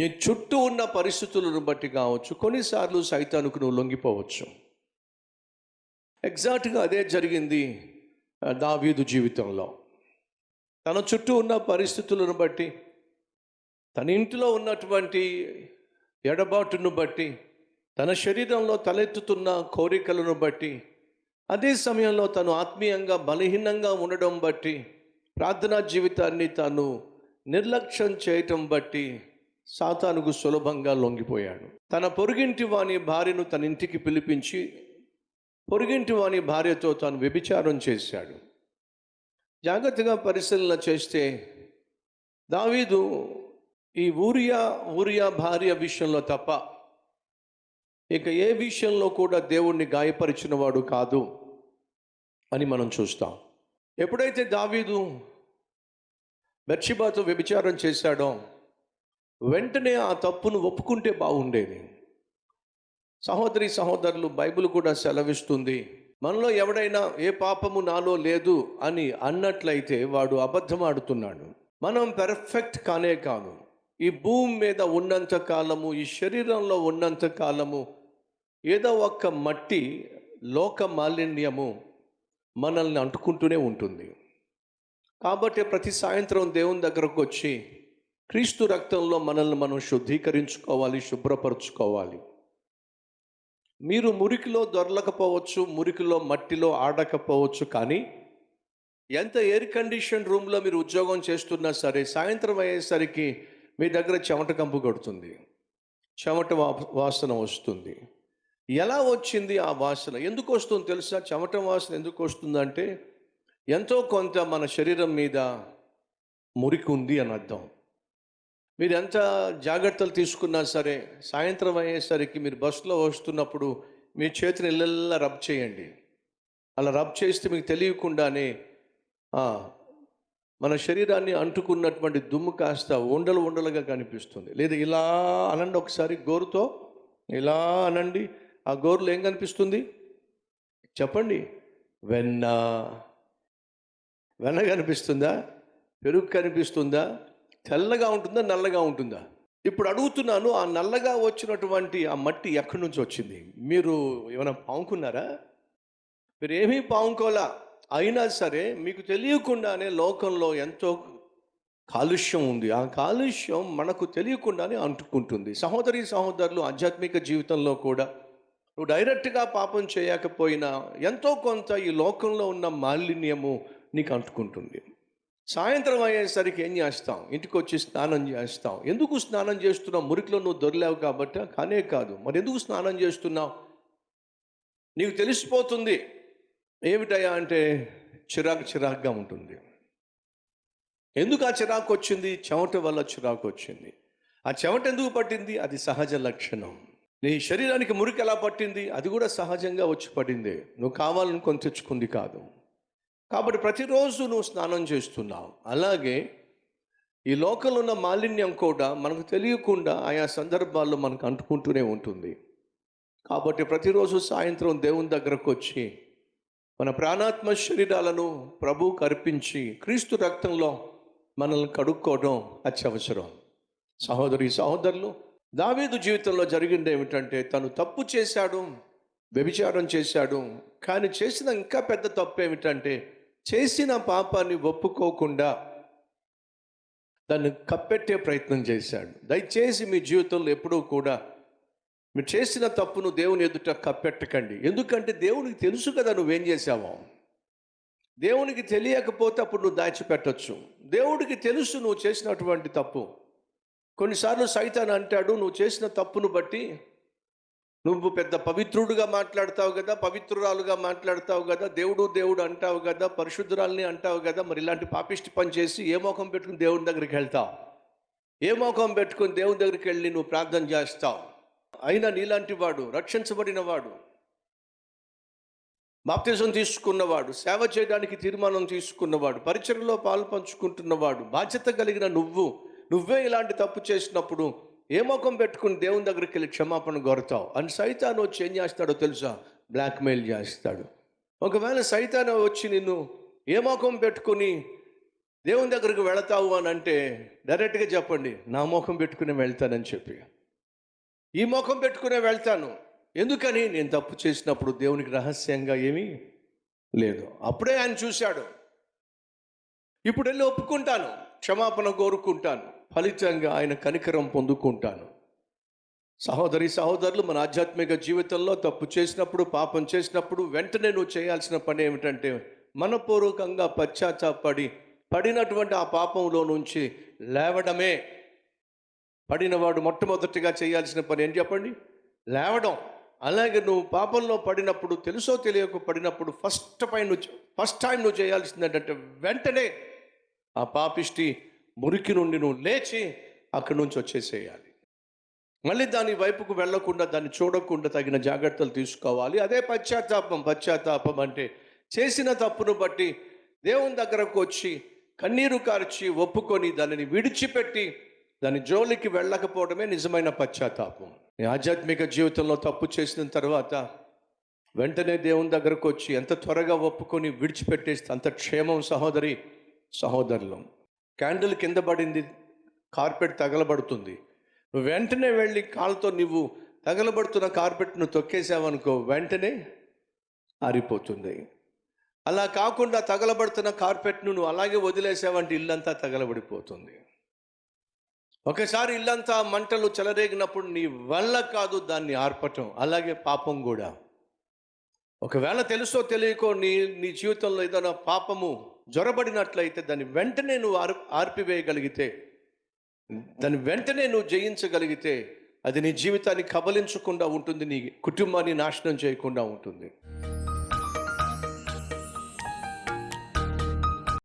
నీ చుట్టూ ఉన్న పరిస్థితులను బట్టి కావచ్చు కొన్నిసార్లు సైతానికి నువ్వు లొంగిపోవచ్చు. ఎగ్జాక్ట్గా అదే జరిగింది దావీదు జీవితంలో. తన చుట్టూ ఉన్న పరిస్థితులను బట్టి తన ఇంటిలో ఉన్నటువంటి ఎడబాటును బట్టి తన శరీరంలో తలెత్తుతున్న కోరికలను బట్టి అదే సమయంలో తను ఆత్మీయంగా బలహీనంగా ఉండడం బట్టి ప్రార్థనా జీవితాన్ని తాను నిర్లక్ష్యం చేయటం బట్టి సాతానుకు సులభంగా లొంగిపోయాడు. తన పొరుగింటి వాని భార్యను తన ఇంటికి పిలిపించి పొరుగింటి వాని భార్యతో తాను వ్యభిచారం చేశాడు. జాగ్రత్తగా పరిశీలన చేస్తే దావీదు ఈ ఊరియా ఊరియా భార్య విషయంలో తప్ప ఇక ఏ విషయంలో కూడా దేవుణ్ణి గాయపరిచిన వాడు కాదు అని మనం చూస్తాం. ఎప్పుడైతే దావీదు బెర్షిబాతో వ్యభిచారం చేశాడో వెంటనే ఆ తప్పును ఒప్పుకుంటే బాగుండేది. సహోదరి సహోదరులు బైబిల్ కూడా సెలవిస్తుంది. మనలో ఎవడైనా ఏ పాపము నాలో లేదు అని అన్నట్లయితే వాడు అబద్ధం ఆడుతున్నాడు మనం పెర్ఫెక్ట్ కానే కాదు. ఈ భూమి మీద ఉన్నంత కాలము ఈ శరీరంలో ఉన్నంత కాలము ఏదో ఒక్క మట్టి లోక మాలిన్యము మనల్ని అంటుకుంటూనే ఉంటుంది. కాబట్టి ప్రతి సాయంత్రం దేవుని దగ్గరకు వచ్చి క్రీస్తు రక్తంలో మనల్ని మనం శుద్ధీకరించుకోవాలి శుభ్రపరచుకోవాలి. మీరు మురికిలో దొరలకపోవచ్చు మురికిలో మట్టిలో ఆడకపోవచ్చు కానీ ఎంత ఎయిర్ కండిషన్ రూమ్లో మీరు ఉద్యోగం చేస్తున్నా సరే సాయంత్రం అయ్యేసరికి మీ దగ్గర చెమట కంపు కొడుతుంది. చెమట వా- వాసన వస్తుంది. ఎలా వచ్చింది ఆ వాసన? ఎందుకు వస్తుంది తెలుసా? చెమట వాసన ఎందుకు వస్తుందంటే ఎంతో కొంత మన శరీరం మీద మురికి ఉంది అని అర్థం. మీరు ఎంత జాగ్రత్తలు తీసుకున్నా సరే సాయంత్రం అయ్యేసరికి మీరు బస్సులో వస్తున్నప్పుడు మీ చేతిని ఇళ్ళల్లా రబ్ చేయండి. అలా రబ్ చేస్తే మీకు తెలియకుండానే మన శరీరాన్ని అంటుకున్నటువంటి దుమ్ము కాస్త ఉండలు ఉండలుగా కనిపిస్తుంది. లేదా ఇలా అనండి ఒకసారి గోరుతో ఇలా అనండి ఆ గోరులో ఏం కనిపిస్తుంది? చెప్పండి. వెన్న. వెన్న కనిపిస్తుందా? పెరుగు కనిపిస్తుందా? తెల్లగా ఉంటుందా నల్లగా ఉంటుందా? ఇప్పుడు అడుగుతున్నాను ఆ నల్లగా వచ్చినటువంటి ఆ మట్టి ఎక్కడి నుంచి వచ్చింది? మీరు ఏమైనా పాముకున్నారా? మీరు ఏమీ పాముకోలా. అయినా సరే మీకు తెలియకుండానే లోకంలో ఎంతో కాలుష్యం ఉంది. ఆ కాలుష్యం మనకు తెలియకుండానే అంటుకుంటుంది. సహోదరి సహోదరులు ఆధ్యాత్మిక జీవితంలో కూడా నువ్వు డైరెక్ట్గా పాపం చేయకపోయినా ఎంతో కొంత ఈ లోకంలో ఉన్న మాలిన్యము నీకు అంటుకుంటుంది. సాయంత్రం అయ్యేసరికి ఏం చేస్తాం? ఇంటికి వచ్చి స్నానం చేస్తాం. ఎందుకు స్నానం చేస్తున్నావు? మురికిలో నువ్వు దొరలేవు కాబట్టి? కానే కాదు. మరి ఎందుకు స్నానం చేస్తున్నావు? నీకు తెలిసిపోతుంది. ఏమిటయ్యా అంటే చిరాకు చిరాకుగా ఉంటుంది. ఎందుకు ఆ చిరాకు వచ్చింది చెమట వల్ల చిరాకు వచ్చింది ఆ చెమట ఎందుకు పట్టింది? అది సహజ లక్షణం. నీ శరీరానికి మురికి ఎలా పట్టింది? అది కూడా సహజంగా వచ్చి పడింది. నువ్వు కావాలనుకొని తెచ్చుకుంది కాదు. కాబట్టి ప్రతిరోజు నువ్వు స్నానం చేస్తున్నావు. అలాగే ఈ లోకంలో ఉన్న మాలిన్యం కూడా మనకు తెలియకుండా ఆయా సందర్భాల్లో మనకు అంటుకుంటూనే ఉంటుంది. కాబట్టి ప్రతిరోజు సాయంత్రం దేవుని దగ్గరకు వచ్చి మన ప్రాణాత్మ శరీరాలను ప్రభువుకు అర్పించి క్రీస్తు రక్తంలో మనల్ని కడుక్కోవడం అత్యవసరం. సహోదరి సహోదరులు దావీదు జీవితంలో జరిగింది ఏమిటంటే తను తప్పు చేశాడు వ్యభిచారం చేశాడు. కానీ చేసిన ఇంకా పెద్ద తప్పు ఏమిటంటే చేసిన పాపాన్ని ఒప్పుకోకుండా దాన్ని కప్పెట్టే ప్రయత్నం చేశాడు. దయచేసి మీ జీవితంలో ఎప్పుడూ కూడా మీరు చేసిన తప్పును దేవుని ఎదుట కప్పెట్టకండి. ఎందుకంటే దేవునికి తెలుసు కదా నువ్వేం చేసావో దేవునికి తెలియకపోతే అప్పుడు నువ్వు దాచిపెట్టచ్చు. దేవుడికి తెలుసు నువ్వు చేసినటువంటి తప్పు. కొన్నిసార్లు సైతాన్ అంటాడు నువ్వు చేసిన తప్పును బట్టి నువ్వు పెద్ద పవిత్రుడుగా మాట్లాడతావు కదా పవిత్రురాలుగా మాట్లాడతావు కదా దేవుడు దేవుడు అంటావు కదా పరిశుద్ధురాల్ని అంటావు కదా మరి ఇలాంటి పాపిష్టి పని చేసి ఏ మోకం పెట్టుకుని దేవుని దగ్గరికి వెళ్తావు? ఏ మోకం పెట్టుకుని దేవుని దగ్గరికి వెళ్ళి నువ్వు ప్రార్థన చేస్తావు? అయినా నీలాంటి వాడు రక్షించబడిన వాడు బాప్తిజం తీసుకున్నవాడు సేవ చేయడానికి తీర్మానం తీసుకున్నవాడు పరిచయలో పాలు పంచుకుంటున్నవాడు బాధ్యత కలిగిన నువ్వు నువ్వే ఇలాంటి తప్పు చేసినప్పుడు ఏ ముఖం పెట్టుకుని దేవుని దగ్గరికి వెళ్ళి క్షమాపణ కోరుతావు? అని సైతాను వచ్చి ఏం చేస్తాడో తెలుసా? బ్లాక్మెయిల్ చేస్తాడు. ఒకవేళ సైతాను వచ్చి నిన్ను ఏ ముఖం పెట్టుకుని దేవుని దగ్గరికి వెళతావు అని అంటే డైరెక్ట్గా చెప్పండి నా ముఖం పెట్టుకుని వెళ్తానని చెప్పి. ఈ ముఖం పెట్టుకునే వెళ్తాను. ఎందుకని? నేను తప్పు చేసినప్పుడు దేవునికి రహస్యంగా ఏమీ లేదు. అప్పుడే ఆయన చూశాడు. ఇప్పుడు వెళ్ళి ఒప్పుకుంటాను. క్షమాపణ కోరుకుంటాను. ఫలితంగా ఆయన కనికరం పొందుకుంటాను. సహోదరి సహోదరులు మన ఆధ్యాత్మిక జీవితంలో తప్పు చేసినప్పుడు పాపం చేసినప్పుడు వెంటనే నువ్వు చేయాల్సిన పని ఏమిటంటే మనపూర్వకంగా పశ్చాత్తాపడి పడినటువంటి ఆ పాపంలో నుంచి లేవడమే. పడినవాడు మొట్టమొదటిగా చేయాల్సిన పని ఏం చెప్పండి? లేవడం. అలాగే నువ్వు పాపంలో పడినప్పుడు తెలుసో తెలియక పడినప్పుడు ఫస్ట్ పై నువ్వు ఫస్ట్ టైం నువ్వు చేయాల్సింది ఏంటంటే వెంటనే ఆ పాపిష్టి మురికి నుండి నువ్వు లేచి అక్కడి నుంచి వచ్చేసేయాలి. మళ్ళీ దాని వైపుకు వెళ్ళకుండా దాన్ని చూడకుండా తగిన జాగ్రత్తలు తీసుకోవాలి. అదే పశ్చాత్తాపం పశ్చాత్తాపం అంటే చేసిన తప్పును బట్టి దేవుని దగ్గరకు వచ్చి కన్నీరు కార్చి ఒప్పుకొని దానిని విడిచిపెట్టి దాని జోలికి వెళ్ళకపోవడమే నిజమైన పశ్చాత్తాపం. ఆధ్యాత్మిక జీవితంలో తప్పు చేసిన తర్వాత వెంటనే దేవుని దగ్గరకు వచ్చి ఎంత త్వరగా ఒప్పుకొని విడిచిపెట్టేస్తే అంత క్షేమం సహోదరి సహోదరులం. క్యాండిల్ కింద పడింది కార్పెట్ తగలబడుతుంది. వెంటనే వెళ్ళి కాళ్ళతో నువ్వు తగలబడుతున్న కార్పెట్ను తొక్కేసావనుకో వెంటనే ఆరిపోతుంది. అలా కాకుండా తగలబడుతున్న కార్పెట్ను నువ్వు అలాగే వదిలేసావంటే ఇల్లంతా తగలబడిపోతుంది. ఒకసారి ఇల్లంతా మంటలు చెలరేగినప్పుడు నీ వల్ల కాదు దాన్ని ఆర్పటం అలాగే పాపం కూడా. ఒకవేళ తెలుసో తెలియకో నీ నీ జీవితంలో ఏదైనా పాపము జ్వరబడినట్లయితే దాన్ని వెంటనే నువ్వు ఆర్ ఆర్పివేయగలిగితే దాన్ని వెంటనే నువ్వు జయించగలిగితే అది నీ జీవితాన్ని కబలించకుండా ఉంటుంది నీ కుటుంబాన్ని నాశనం చేయకుండా ఉంటుంది.